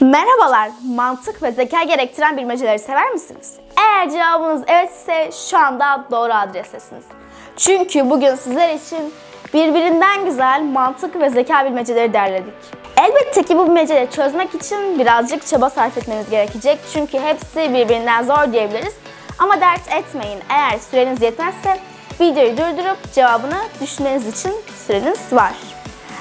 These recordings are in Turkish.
Merhabalar, mantık ve zeka gerektiren bilmeceleri sever misiniz? Eğer cevabınız evet ise şu anda doğru adrestesiniz. Çünkü bugün sizler için birbirinden güzel mantık ve zeka bilmeceleri derledik. Elbette ki bu bilmeceleri çözmek için birazcık çaba sarf etmeniz gerekecek. Çünkü hepsi birbirinden zor diyebiliriz. Ama dert etmeyin, eğer süreniz yetmezse videoyu durdurup cevabını düşünmeniz için süreniz var.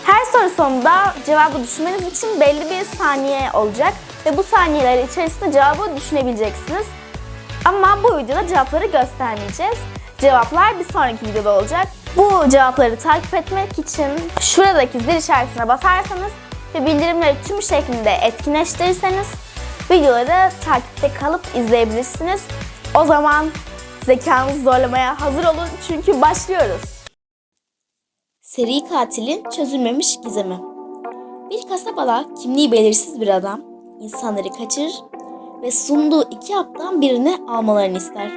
Her soru sonunda cevabı düşünmeniz için belli bir saniye olacak ve bu saniyeler içerisinde cevabı düşünebileceksiniz. Ama bu videoda cevapları göstermeyeceğiz. Cevaplar bir sonraki videoda olacak. Bu cevapları takip etmek için şuradaki zil işaretine basarsanız ve bildirimleri tüm şeklinde etkinleştirirseniz videoları takipte kalıp izleyebilirsiniz. O zaman zekanızı zorlamaya hazır olun çünkü başlıyoruz. Seri katilin çözülmemiş gizemi. Bir kasabada kimliği belirsiz bir adam insanları kaçırır ve sunduğu iki haptan birini almalarını ister.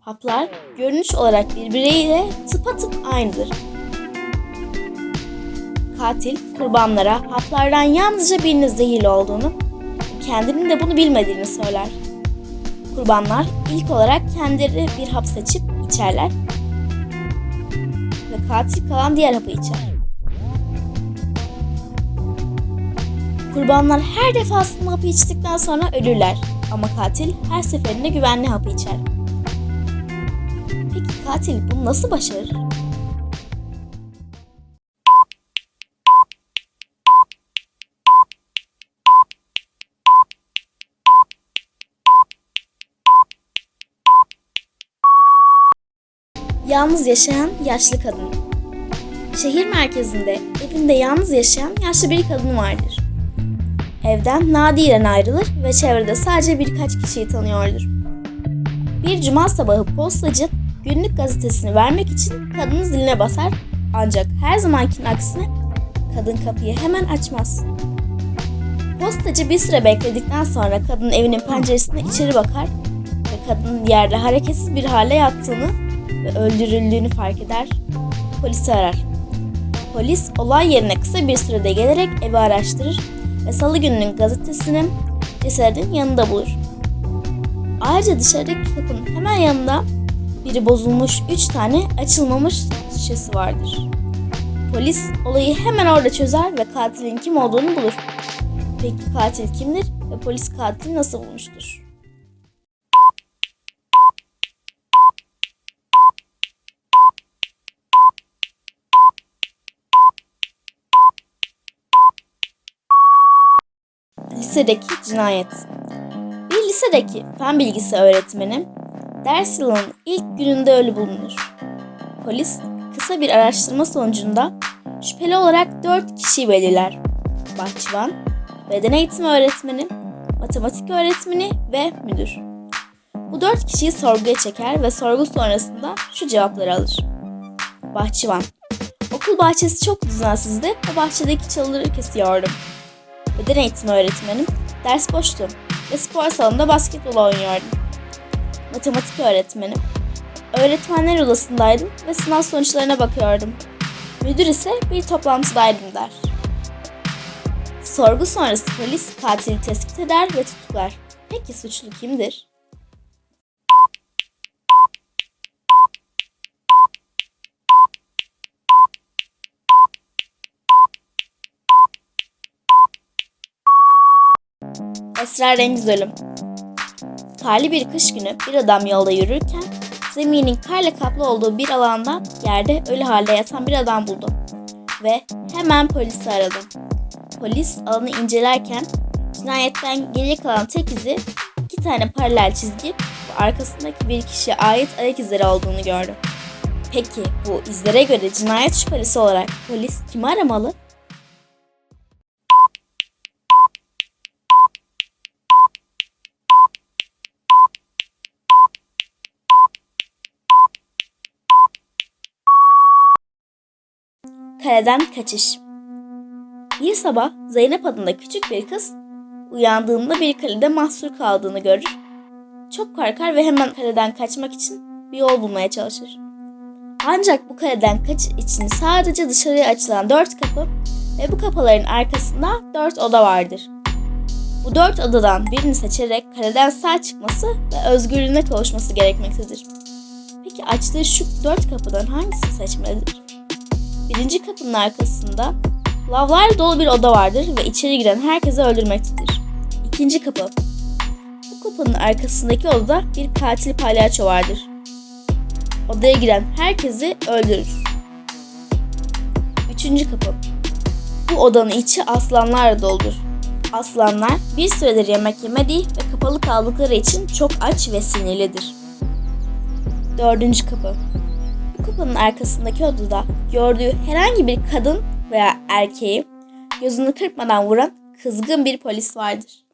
Haplar görünüş olarak birbiriyle tıpatıp aynıdır. Katil kurbanlara haplardan yalnızca birinin zehirli olduğunu, kendinin de bunu bilmediğini söyler. Kurbanlar ilk olarak kendileri bir hap seçip içerler katil kalan diğer hapı içer. Kurbanlar her defasında hapı içtikten sonra ölürler ama katil her seferinde güvenli hapı içer. Peki katil bunu nasıl başarır? Yalnız yaşayan yaşlı kadın. Şehir merkezinde evinde yalnız yaşayan yaşlı bir kadın vardır. Evden nadiren ayrılır ve çevrede sadece birkaç kişiyi tanıyordur. Bir cuma sabahı postacı günlük gazetesini vermek için kadının ziline basar ancak her zamankinin aksine kadın kapıyı hemen açmaz. Postacı bir süre bekledikten sonra kadının evinin penceresine içeri bakar ve kadının yerde hareketsiz bir hale yattığını ve öldürüldüğünü fark eder. Polisi arar. Polis olay yerine kısa bir sürede gelerek evi araştırır ve salı gününün gazetesini cesedin yanında bulur. Ayrıca dışarıdaki kapının hemen yanında biri bozulmuş 3 tane açılmamış şişesi vardır. Polis olayı hemen orada çözer ve katilin kim olduğunu bulur. Peki katil kimdir ve polis katili nasıl bulmuştur? Lisedeki cinayet. Bir lisedeki fen bilgisi öğretmeni ders yılının ilk gününde ölü bulunur. Polis kısa bir araştırma sonucunda şüpheli olarak 4 kişiyi belirler. Bahçıvan, beden eğitimi öğretmeni, matematik öğretmeni ve müdür. Bu dört kişiyi sorguya çeker ve sorgu sonrasında şu cevapları alır. Bahçıvan, okul bahçesi çok düzensizdi ve bahçedeki çalıları kesiyordum. Beden eğitimi öğretmenim, ders boştu ve spor salonunda basketbol oynuyordum. Matematik öğretmenim, öğretmenler odasındaydım ve sınav sonuçlarına bakıyordum. Müdür ise bir toplantıdaydım der. Sorgu sonrası polis katili tespit eder ve tutuklar. Peki suçlu kimdir? Esrarengiz ölüm. Karlı bir kış günü bir adam yolda yürürken zeminin karla kaplı olduğu bir alanda yerde ölü halde yatan bir adam buldu. Ve hemen polisi aradı. Polis alanı incelerken cinayetten geriye kalan tek izi iki tane paralel çizgi ve arkasındaki bir kişiye ait ayak izleri olduğunu gördü. Peki bu izlere göre cinayet şüphelisi olarak polis kimi aramalı? Kaleden kaçış. Bir sabah Zeynep adında küçük bir kız uyandığında bir kalede mahsur kaldığını görür. Çok korkar ve hemen kaleden kaçmak için bir yol bulmaya çalışır. Ancak bu kaleden kaç için sadece dışarıya açılan dört kapı Ve bu kapıların arkasında dört oda vardır. Bu dört odadan birini seçerek kareden sağ çıkması ve özgürlüğüne kavuşması gerekmektedir. Peki açtığı şu dört kapıdan hangisini seçmelidir? Birinci kapının arkasında lavlar dolu bir oda vardır ve içeri giren herkesi öldürmektedir. İkinci kapı. Bu kapının arkasındaki odada bir katil palyaço vardır. Odaya giren herkesi öldürür. Üçüncü kapı. Bu odanın içi aslanlarla doludur. Aslanlar bir süredir yemek yemediği ve kapalı kaldıkları için çok aç ve sinirlidir. Dördüncü kapı. Kapının arkasındaki odada gördüğü herhangi bir kadın veya erkeği gözünü kırpmadan vuran kızgın bir polis vardır.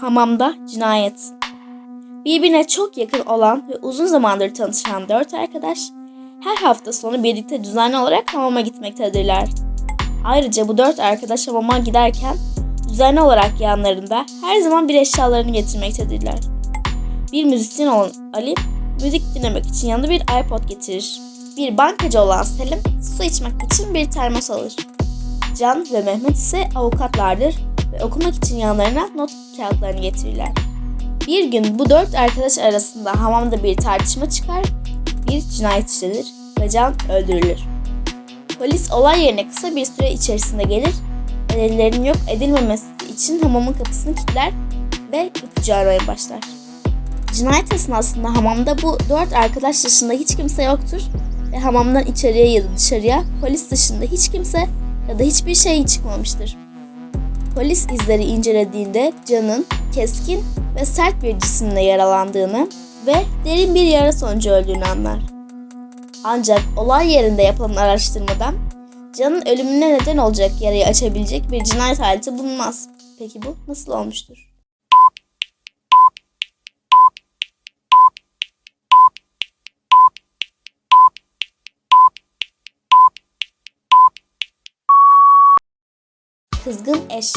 Hamamda cinayet. Birbirine çok yakın olan ve uzun zamandır tanışan dört arkadaş her hafta sonu birlikte düzenli olarak hamama gitmektedirler. Ayrıca bu dört arkadaş hamama giderken düzenli olarak yanlarında her zaman bir eşyalarını getirmektedirler. Bir müzisyen olan Ali müzik dinlemek için yanında bir iPod getirir. Bir bankacı olan Selim su içmek için bir termos alır. Can ve Mehmet ise avukatlardır ve okumak için yanlarına not kağıtlarını getirirler. Bir gün bu dört arkadaş arasında hamamda bir tartışma çıkar, bir cinayet işlenir ve Can öldürülür. Polis olay yerine kısa bir süre içerisinde gelir, delillerin yok edilmemesi için hamamın kapısını kilitler ve ipucu aramaya başlar. Cinayet esnasında hamamda bu dört arkadaş dışında hiç kimse yoktur ve hamamdan içeriye ya da dışarıya polis dışında hiç kimse ya da hiçbir şey çıkmamıştır. Polis izleri incelediğinde Can'ın keskin ve sert bir cisimle yaralandığını ve derin bir yara sonucu öldüğünü anlar. Ancak olay yerinde yapılan araştırmadan Can'ın ölümüne neden olacak yarayı açabilecek bir cinayet aleti bulunmaz. Peki bu nasıl olmuştur? Kızgın eş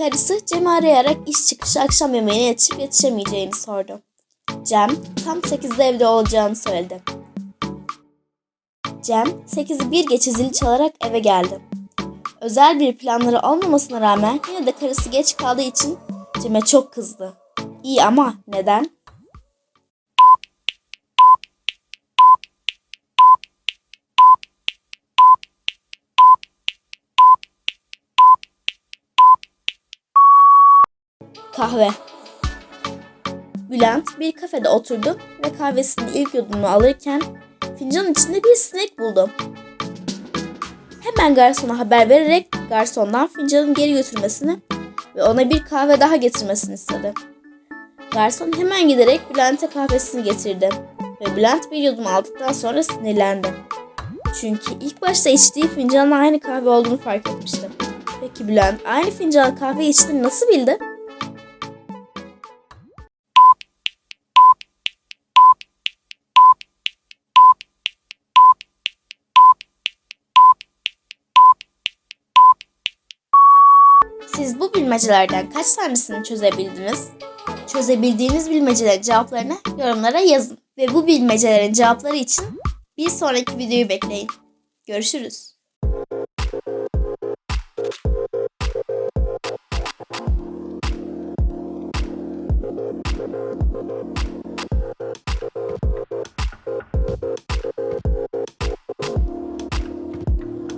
Karısı Cem'i arayarak iş çıkışı akşam yemeğine yetişip yetişemeyeceğini sordu. Cem tam 8'de evde olacağını söyledi. Cem 8'i bir geçe zili çalarak eve geldi. Özel bir planları olmamasına rağmen yine de karısı geç kaldığı için Cem'e çok kızdı. İyi ama neden? Kahve. Bülent bir kafede oturdu ve kahvesinin ilk yudumunu alırken fincanın içinde bir sinek buldu. Hemen garsona haber vererek garsondan fincanın geri götürmesini ve ona bir kahve daha getirmesini istedi. Garson hemen giderek Bülent'e kahvesini getirdi ve Bülent bir yudum aldıktan sonra sinirlendi. Çünkü ilk başta içtiği fincanla aynı kahve olduğunu fark etmişti. Peki Bülent aynı fincanla kahve içtiğini nasıl bildi? Siz bu bilmecelerden kaç tanesini çözebildiniz? Çözebildiğiniz bilmecelerin cevaplarını yorumlara yazın. Ve bu bilmecelerin cevapları için bir sonraki videoyu bekleyin. Görüşürüz.